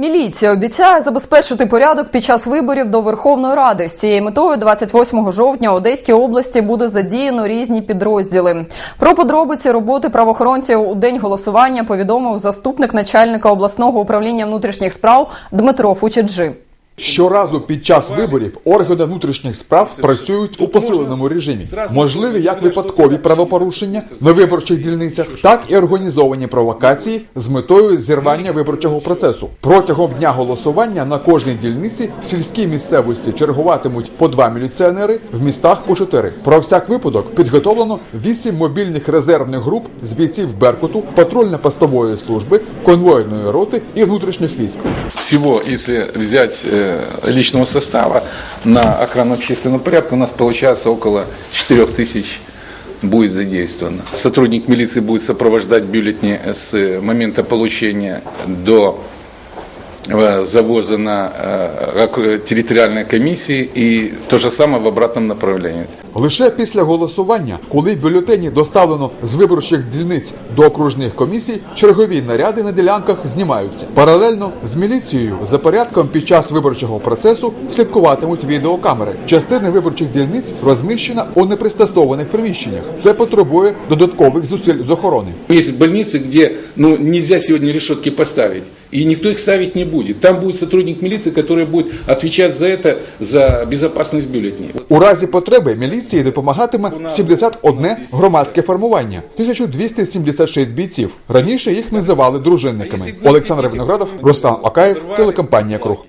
Міліція обіцяє забезпечити порядок під час виборів до Верховної Ради. З цією метою 28 жовтня Одеській області буде задіяно різні підрозділи. Про подробиці роботи правоохоронців у день голосування повідомив заступник начальника обласного управління внутрішніх справ Дмитро Фучеджи. Щоразу під час виборів органи внутрішніх справ працюють у посиленому режимі. Можливі як випадкові правопорушення на виборчих дільницях, так і організовані провокації з метою зірвання виборчого процесу. Протягом дня голосування на кожній дільниці в сільській місцевості чергуватимуть по два міліціонери, в містах по чотири. Про всяк випадок підготовлено вісім мобільних резервних груп з бійців Беркуту, патрульно-постової служби, конвойної роти і внутрішніх військ. Всего, если взять э, личного состава на охрану общественного порядка, у нас получается около 4 тысяч будет задействовано. Сотрудник милиции будет сопровождать бюллетени с момента получения до э, завоза на э, ок- территориальной комиссии и то же самое в обратном направлении. Лише після голосування, коли бюлетені доставлено з виборчих дільниць до окружних комісій, чергові наряди на ділянках знімаються. Паралельно з міліцією за порядком під час виборчого процесу слідкуватимуть відеокамери. Частина виборчих дільниць розміщена у непристосованих приміщеннях. Це потребує додаткових зусиль з охорони. Есть больницы, где ну, нельзя сегодня решетки поставить, и никто их ставить не будет. Там будет сотрудник милиции, который будет отвечать за это, за безопасность бюллетеней. У разі потреби міліції допомагатиме 71 громадське формування, 1276 бійців. Раніше їх називали дружинниками. Олександр Виноградов, Рустам Акаєв, телекомпанія Круг.